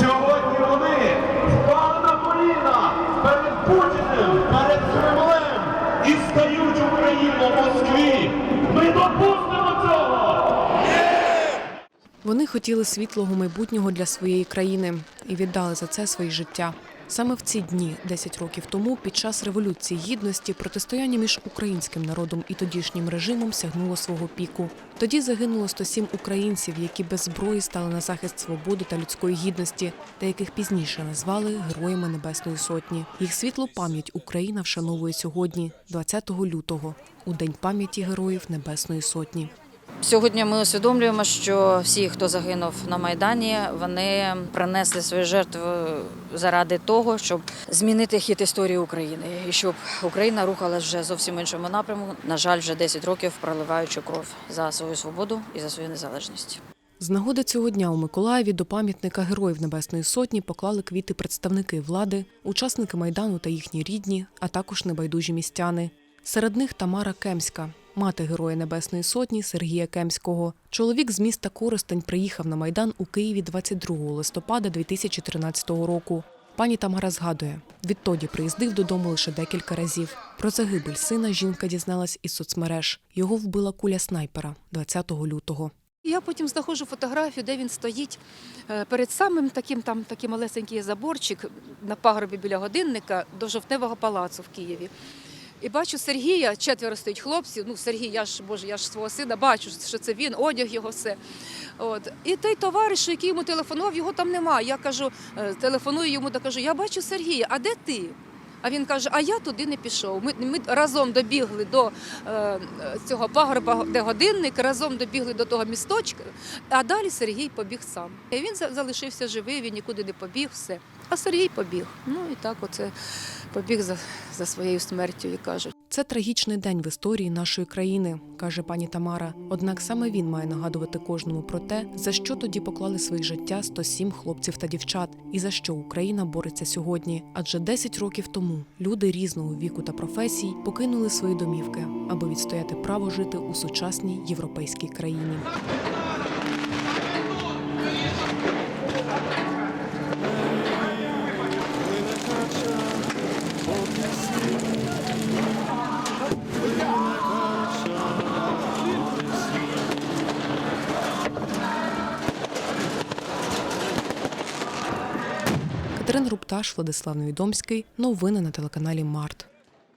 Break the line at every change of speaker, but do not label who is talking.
Сьогодні вони впали на коліна перед Путіним, перед Кремлем і стають Україну в Москві. Ми допустимо цього!
Вони хотіли світлого майбутнього для своєї країни і віддали за це своє життя. Саме в ці дні, 10 років тому, під час революції гідності, протистояння між українським народом і тодішнім режимом сягнуло свого піку. Тоді загинуло 107 українців, які без зброї стали на захист свободи та людської гідності, та яких пізніше назвали Героями Небесної Сотні. Їх світлу пам'ять Україна вшановує сьогодні, 20 лютого, у день пам'яті героїв Небесної Сотні.
Сьогодні ми усвідомлюємо, що всі, хто загинув на Майдані, вони принесли свої жертви заради того, щоб змінити хід історії України і щоб Україна рухалась вже зовсім іншому напрямку. На жаль, вже 10 років проливаючи кров за свою свободу і за свою незалежність.
З нагоди цього дня у Миколаєві до пам'ятника Героїв Небесної Сотні поклали квіти представники влади, учасники майдану та їхні рідні, а також небайдужі містяни. Серед них Тамара Кемська, мати Героя Небесної Сотні Сергія Кемського. Чоловік з міста Коростень приїхав на майдан у Києві 22 листопада 2013 року. Пані Тамара згадує, відтоді приїздив додому лише декілька разів. Про загибель сина жінка дізналась із соцмереж. Його вбила куля снайпера 20 лютого.
Я потім знаходжу фотографію, де він стоїть е, перед самим таким там такий малесенький заборчик на пагорбі біля годинника до жовтневого палацу в Києві. І бачу Сергія, четверо стоїть хлопців. Ну, Сергій, я ж боже, я ж свого сина бачу, що це він, одяг його все. От. І той товариш, який йому телефонував, його там немає. Я кажу, е, телефоную йому та кажу, я бачу Сергія, а де ти? А він каже: А я туди не пішов. Ми, ми разом добігли до е, цього пагорба, де годинник, разом добігли до того місточка, а далі Сергій побіг сам. І він за- залишився живий, він нікуди не побіг, все. А Сергій побіг. Ну і так оце побіг за, за своєю смертю, і кажуть.
Це трагічний день в історії нашої країни, каже пані Тамара. Однак саме він має нагадувати кожному про те, за що тоді поклали своє життя 107 хлопців та дівчат, і за що Україна бореться сьогодні. Адже 10 років тому люди різного віку та професій покинули свої домівки, аби відстояти право жити у сучасній європейській країні. Катерина Рупташ, Владислав Невідомський. Новини на телеканалі Март.